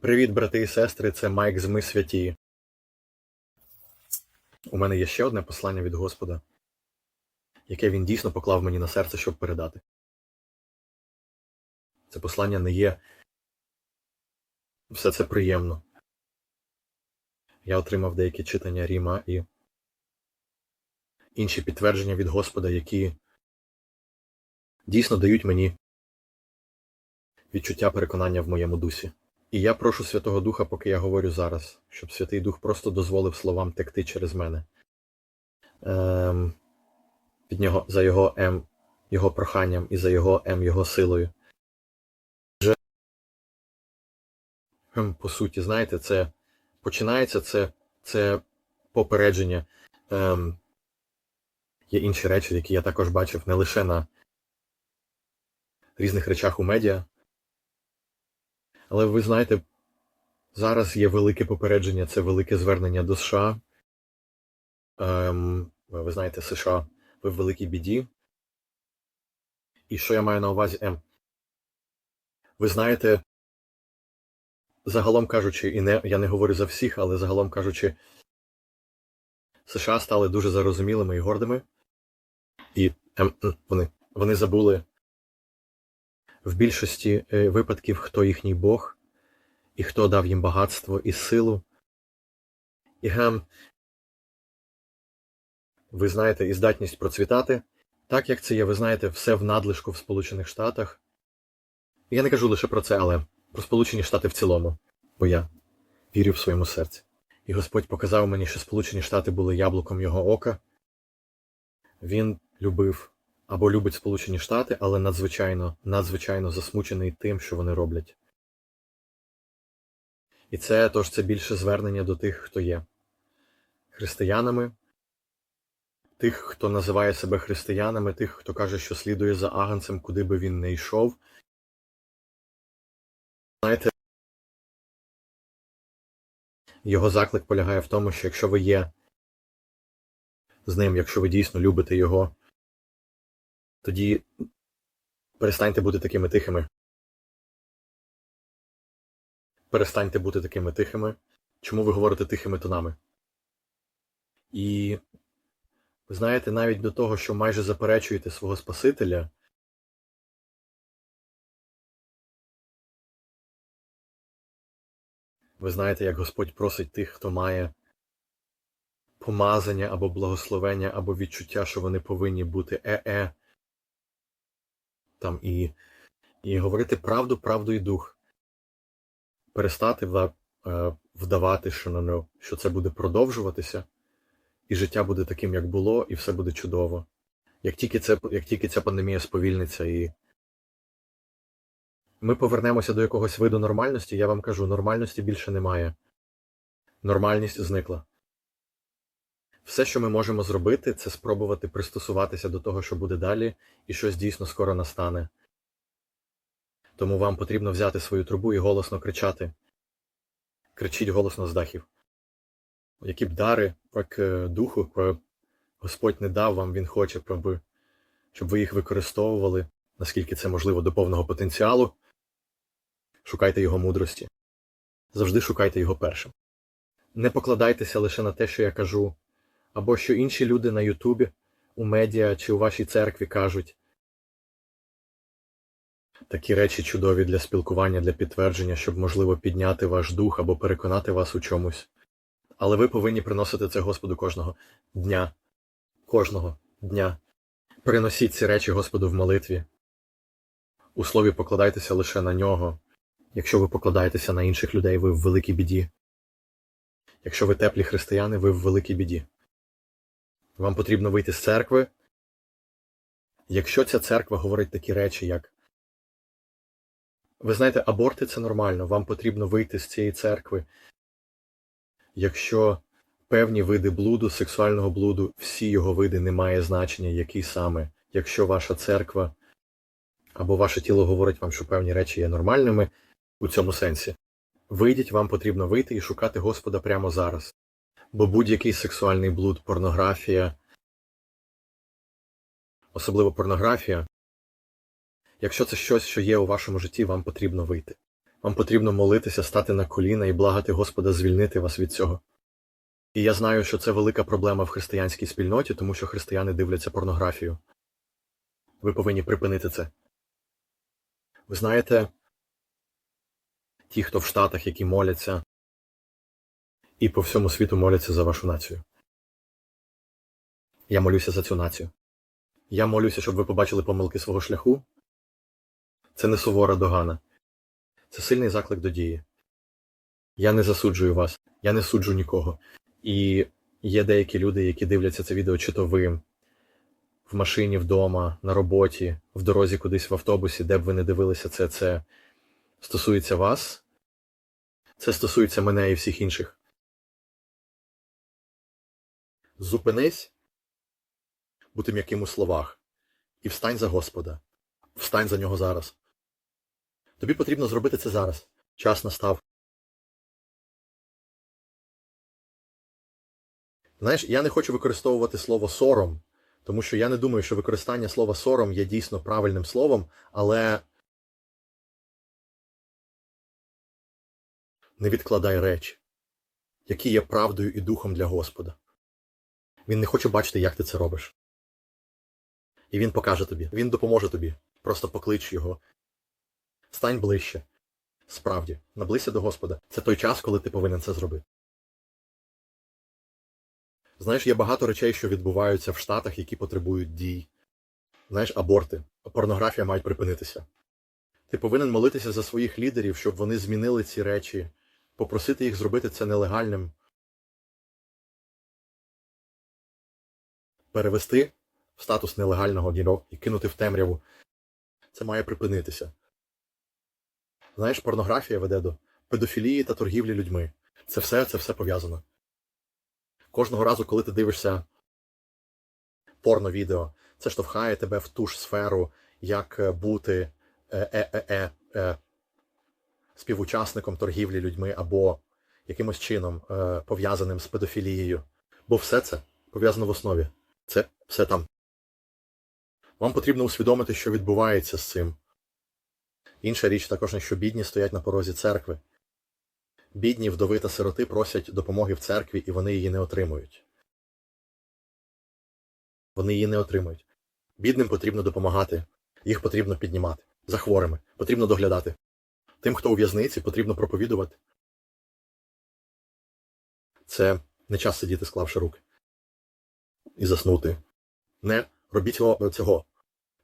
Привіт, брати і сестри, це Майк з Ми Святі. У мене є ще одне послання від Господа, яке він дійсно поклав мені на серце, щоб передати. Це послання не є все це приємно. Я отримав деякі читання Ріма і інші підтвердження від Господа, які дійсно дають мені відчуття переконання в моєму дусі. І я прошу Святого Духа, поки я говорю зараз, щоб Святий Дух просто дозволив словам текти через мене. Ем, від нього, за його М, його проханням і за його М, його силою. Ем, по суті, знаєте, це починається це, це попередження. Ем, є інші речі, які я також бачив не лише на різних речах у медіа. Але ви знаєте, зараз є велике попередження, це велике звернення до США. Ем, ви знаєте, США, ви в великій біді. І що я маю на увазі? Ем, ви знаєте, загалом кажучи, і не, я не говорю за всіх, але загалом кажучи, США стали дуже зарозумілими і гордими. І ем, вони, вони забули в більшості е, випадків, хто їхній Бог, і хто дав їм багатство і силу. І гем, ви знаєте, і здатність процвітати, так як це є, ви знаєте, все в надлишку в Сполучених Штатах. Я не кажу лише про це, але про Сполучені Штати в цілому, бо я вірю в своєму серці. І Господь показав мені, що Сполучені Штати були яблуком його ока. Він любив або любить Сполучені Штати, але надзвичайно, надзвичайно засмучений тим, що вони роблять. І це тож це більше звернення до тих, хто є християнами, тих, хто називає себе християнами, тих, хто каже, що слідує за агнцем, куди би він не йшов. Знаєте, його заклик полягає в тому, що якщо ви є з ним, якщо ви дійсно любите його, тоді перестаньте бути такими тихими. Перестаньте бути такими тихими. Чому ви говорите тихими тонами? І ви знаєте, навіть до того, що майже заперечуєте свого Спасителя. Ви знаєте, як Господь просить тих, хто має помазання або благословення, або відчуття, що вони повинні бути е-е, там і і говорити правду, правду і дух. Перестати е, вдавати, що ну, що це буде продовжуватися, і життя буде таким, як було, і все буде чудово. Як тільки це, як тільки ця пандемія сповільниться і ми повернемося до якогось виду нормальності, я вам кажу, нормальності більше немає. Нормальність зникла. Все, що ми можемо зробити, це спробувати пристосуватися до того, що буде далі, і щось дійсно скоро настане. Тому вам потрібно взяти свою трубу і голосно кричати. Кричіть голосно з дахів. Які б дари, як духу, Господь не дав вам, Він хоче, щоб ви їх використовували, наскільки це можливо, до повного потенціалу. Шукайте його мудрості. Завжди шукайте його першим. Не покладайтеся лише на те, що я кажу або що інші люди на Ютубі, у медіа чи у вашій церкві кажуть. Такі речі чудові для спілкування, для підтвердження, щоб можливо підняти ваш дух або переконати вас у чомусь. Але ви повинні приносити це Господу кожного дня, кожного дня. Приносіть ці речі Господу в молитві. У слові покладайтеся лише на нього. Якщо ви покладаєтеся на інших людей, ви в великій біді. Якщо ви теплі християни, ви в великій біді. Вам потрібно вийти з церкви. Якщо ця церква говорить такі речі, як ви знаєте, аборти це нормально, вам потрібно вийти з цієї церкви. Якщо певні види блуду, сексуального блуду, всі його види не має значення, який саме. Якщо ваша церква або ваше тіло говорить вам, що певні речі є нормальними у цьому сенсі, вийдіть, вам потрібно вийти і шукати Господа прямо зараз. Бо будь-який сексуальний блуд, порнографія, особливо порнографія, якщо це щось, що є у вашому житті, вам потрібно вийти. Вам потрібно молитися, стати на коліна і благати Господа звільнити вас від цього. І я знаю, що це велика проблема в християнській спільноті, тому що християни дивляться порнографію. Ви повинні припинити це. Ви знаєте, ті, хто в Штатах, які моляться, і по всьому світу моляться за вашу націю. Я молюся за цю націю. Я молюся, щоб ви побачили помилки свого шляху. Це не сувора догана. Це сильний заклик до дії. Я не засуджую вас, я не суджу нікого. І є деякі люди, які дивляться це відео, чи то ви в машині, вдома, на роботі, в дорозі кудись в автобусі, де б ви не дивилися це, це стосується вас. Це стосується мене і всіх інших. Зупинись, бути м'яким у словах, і встань за Господа. Встань за нього зараз. Тобі потрібно зробити це зараз. Час настав. Знаєш, я не хочу використовувати слово сором, тому що я не думаю, що використання слова сором є дійсно правильним словом, але не відкладай речі, які є правдою і духом для Господа. Він не хоче бачити, як ти це робиш. І він покаже тобі, він допоможе тобі. Просто поклич його. Стань ближче. Справді, наблизься до Господа. Це той час, коли ти повинен це зробити. Знаєш, є багато речей, що відбуваються в Штатах, які потребують дій. Знаєш, аборти, порнографія мають припинитися. Ти повинен молитися за своїх лідерів, щоб вони змінили ці речі, попросити їх зробити це нелегальним. Перевести в статус нелегального дірок і кинути в темряву. Це має припинитися. Знаєш, порнографія веде до педофілії та торгівлі людьми. Це все, це все пов'язано. Кожного разу, коли ти дивишся порно-відео, це штовхає тебе в ту ж сферу, як е, бути е-е-е е, співучасником торгівлі людьми або якимось чином е, пов'язаним з педофілією. Бо все це пов'язано в основі. Це все там. Вам потрібно усвідомити, що відбувається з цим. Інша річ також, що бідні стоять на порозі церкви. Бідні вдови та сироти просять допомоги в церкві, і вони її не отримують. Вони її не отримують. Бідним потрібно допомагати, їх потрібно піднімати. За хворими потрібно доглядати. Тим, хто у в'язниці, потрібно проповідувати. Це не час сидіти, склавши руки. І заснути. Не робіть цього. цього.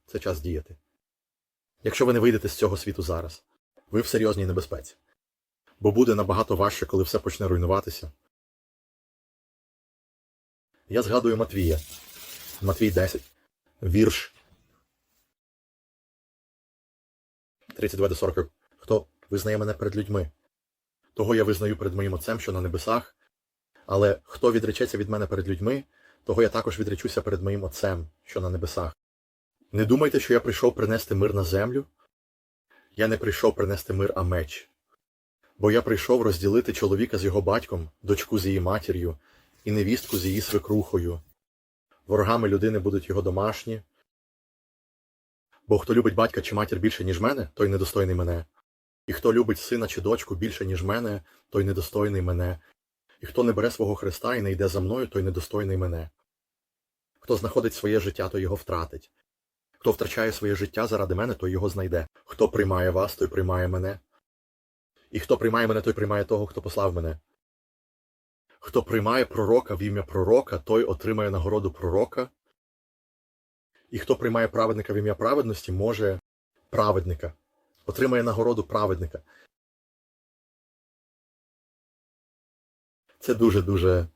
Це час діяти. Якщо ви не вийдете з цього світу зараз, ви в серйозній небезпеці. Бо буде набагато важче, коли все почне руйнуватися. Я згадую Матвія. Матвій 10. Вірш 32 до 40. Хто визнає мене перед людьми? Того я визнаю перед моїм Отцем, що на небесах. Але хто відречеться від мене перед людьми, того я також відречуся перед моїм Отцем, що на небесах. Не думайте, що я прийшов принести мир на землю. Я не прийшов принести мир, а меч. Бо я прийшов розділити чоловіка з його батьком, дочку з її матір'ю, і невістку з її свекрухою. Ворогами людини будуть його домашні. Бо хто любить батька чи матір більше, ніж мене, той недостойний мене. І хто любить сина чи дочку більше, ніж мене, той недостойний мене. І хто не бере свого Христа і не йде за мною, той недостойний мене. Хто знаходить своє життя, той його втратить. Хто втрачає своє життя заради мене, той його знайде. Хто приймає вас, той приймає мене. І хто приймає мене, той приймає того, хто послав мене. Хто приймає пророка в ім'я пророка, той отримає нагороду пророка. І хто приймає праведника в ім'я праведності, може праведника, отримає нагороду праведника. Це дуже-дуже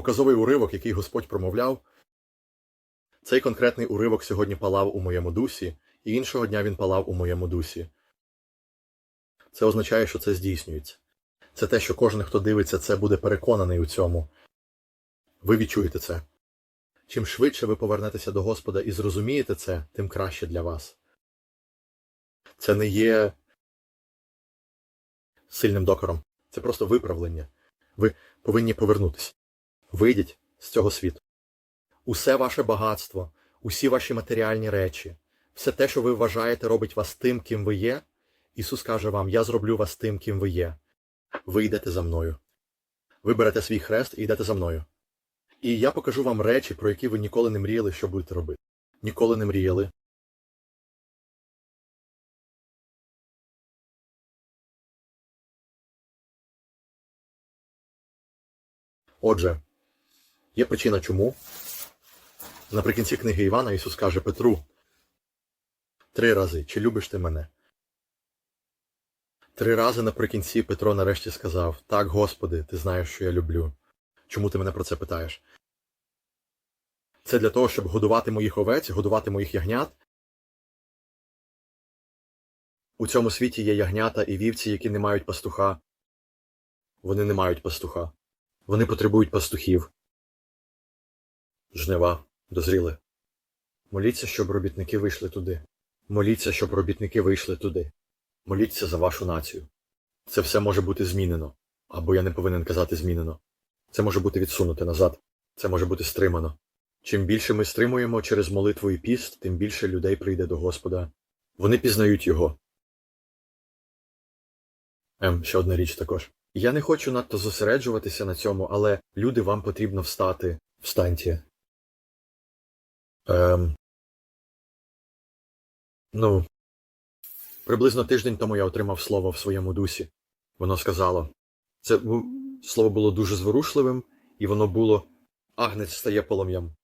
показовий уривок, який Господь промовляв. Цей конкретний уривок сьогодні палав у моєму дусі, і іншого дня він палав у моєму дусі. Це означає, що це здійснюється. Це те, що кожен, хто дивиться це, буде переконаний у цьому. Ви відчуєте це. Чим швидше ви повернетеся до Господа і зрозумієте це, тим краще для вас. Це не є сильним докором. Це просто виправлення. Ви повинні повернутися. Вийдіть з цього світу. Усе ваше багатство, усі ваші матеріальні речі, все те, що ви вважаєте, робить вас тим, ким ви є, Ісус каже вам: Я зроблю вас тим, ким ви є. Ви йдете за мною. Ви берете свій хрест і йдете за мною. І я покажу вам речі, про які ви ніколи не мріяли, що будете робити. Ніколи не мріяли. Отже, є причина чому. Наприкінці книги Івана Ісус каже Петру три рази, чи любиш ти мене? Три рази наприкінці Петро нарешті сказав Так, Господи, ти знаєш, що я люблю. Чому ти мене про це питаєш? Це для того, щоб годувати моїх овець, годувати моїх ягнят. У цьому світі є ягнята і вівці, які не мають пастуха. Вони не мають пастуха. Вони потребують пастухів. Жнива дозріли. Моліться, щоб робітники вийшли туди. Моліться, щоб робітники вийшли туди. Моліться за вашу націю. Це все може бути змінено. Або я не повинен казати змінено. Це може бути відсунуте назад. Це може бути стримано. Чим більше ми стримуємо через молитву і піст, тим більше людей прийде до Господа. Вони пізнають його. Ем, ще одна річ також. Я не хочу надто зосереджуватися на цьому, але люди вам потрібно встати. Встаньте. Ем. Ну. Приблизно тиждень тому я отримав слово в своєму дусі. Воно сказало. Це слово було дуже зворушливим, і воно було Агнець стає полум'ям.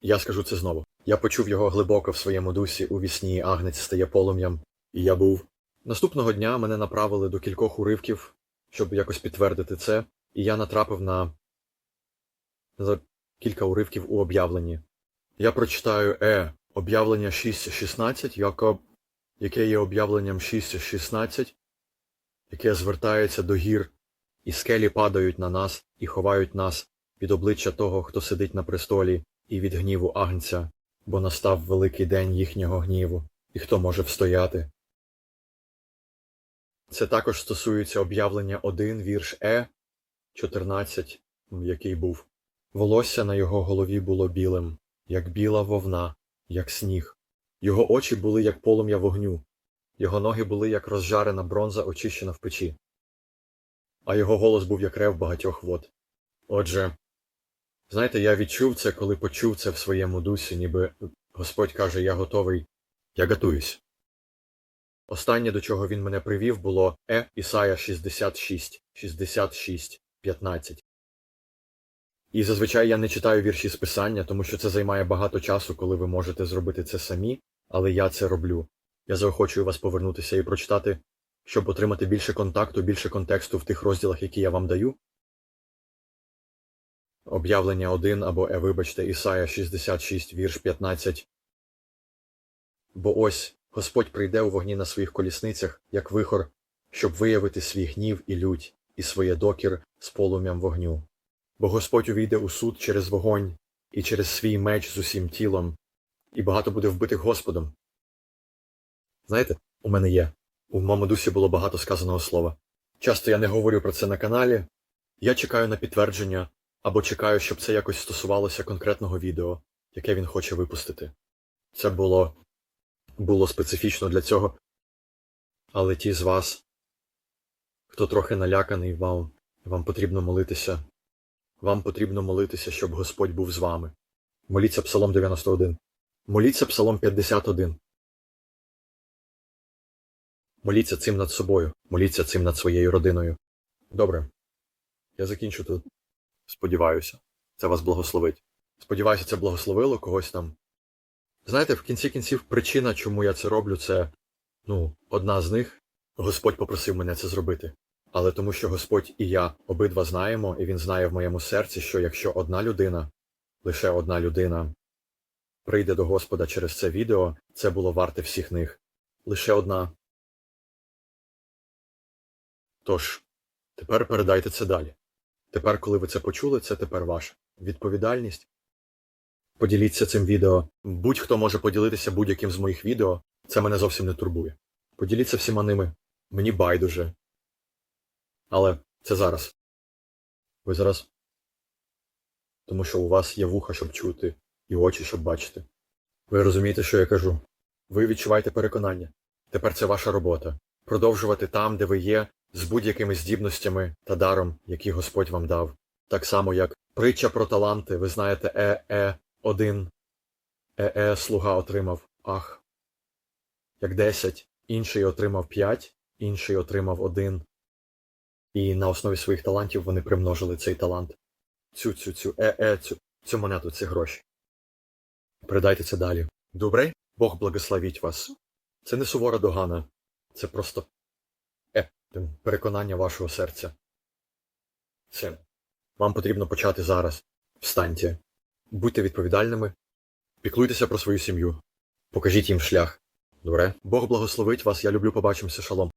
Я скажу це знову. Я почув його глибоко в своєму дусі у вісні Агнець стає полум'ям, і я був. Наступного дня мене направили до кількох уривків, щоб якось підтвердити це, і я натрапив на за кілька уривків у об'явленні. Я прочитаю Е, об'явлення 6.16, яко, яке є об'явленням 6.16, яке звертається до гір, і скелі падають на нас і ховають нас від обличчя того, хто сидить на престолі, і від гніву Агнця, бо настав великий день їхнього гніву, і хто може встояти. Це також стосується об'явлення 1, вірш Е, 14, який був. Волосся на його голові було білим, як біла вовна, як сніг. Його очі були, як полум'я вогню, його ноги були, як розжарена бронза, очищена в печі, а його голос був, як рев багатьох вод. Отже, знаєте, я відчув це, коли почув це в своєму дусі, ніби Господь каже, я готовий, я готуюсь. Останнє, до чого він мене привів, було Е Ісая 66, 66, 15. І зазвичай я не читаю вірші з писання, тому що це займає багато часу, коли ви можете зробити це самі, але я це роблю. Я заохочую вас повернутися і прочитати, щоб отримати більше контакту, більше контексту в тих розділах, які я вам даю. Об'явлення 1 або Е, вибачте, Ісая 66, вірш 15. Бо ось Господь прийде у вогні на своїх колісницях, як вихор, щоб виявити свій гнів і лють, і своє докір з полум'ям вогню. Бо Господь увійде у суд через вогонь і через свій меч з усім тілом, і багато буде вбитих Господом. Знаєте, у мене є. У моєму дусі було багато сказаного слова. Часто я не говорю про це на каналі. Я чекаю на підтвердження або чекаю, щоб це якось стосувалося конкретного відео, яке він хоче випустити. Це було було специфічно для цього. Але ті з вас, хто трохи наляканий, вам, вам потрібно молитися. Вам потрібно молитися, щоб Господь був з вами. Моліться Псалом 91. Моліться Псалом 51. Моліться цим над собою. Моліться цим над своєю родиною. Добре. Я закінчу тут. Сподіваюся, це вас благословить. Сподіваюся, це благословило когось там. Знаєте, в кінці кінців причина, чому я це роблю, це ну, одна з них. Господь попросив мене це зробити. Але тому, що Господь і я обидва знаємо, і Він знає в моєму серці, що якщо одна людина, лише одна людина, прийде до Господа через це відео, це було варте всіх них. Лише одна. Тож, тепер передайте це далі. Тепер, коли ви це почули, це тепер ваша відповідальність. Поділіться цим відео. Будь-хто може поділитися будь-яким з моїх відео, це мене зовсім не турбує. Поділіться всіма ними. Мені байдуже. Але це зараз. Ви зараз. Тому що у вас є вуха, щоб чути, і очі, щоб бачити. Ви розумієте, що я кажу? Ви відчуваєте переконання. Тепер це ваша робота. Продовжувати там, де ви є, з будь-якими здібностями та даром, які Господь вам дав. Так само, як притча про таланти, ви знаєте, е-е один, е-е слуга отримав ах. Як десять, інший отримав п'ять, інший отримав один. І на основі своїх талантів вони примножили цей талант. Цю, цю, цю, е-е, цю, цю монету, ці гроші. Передайте це далі. Добре? Бог благословіть вас. Це не сувора догана, це просто е, переконання вашого серця. Це. Вам потрібно почати зараз. Встаньте. Будьте відповідальними. Піклуйтеся про свою сім'ю. Покажіть їм шлях. Добре? Бог благословить вас, я люблю, побачимося, шалом.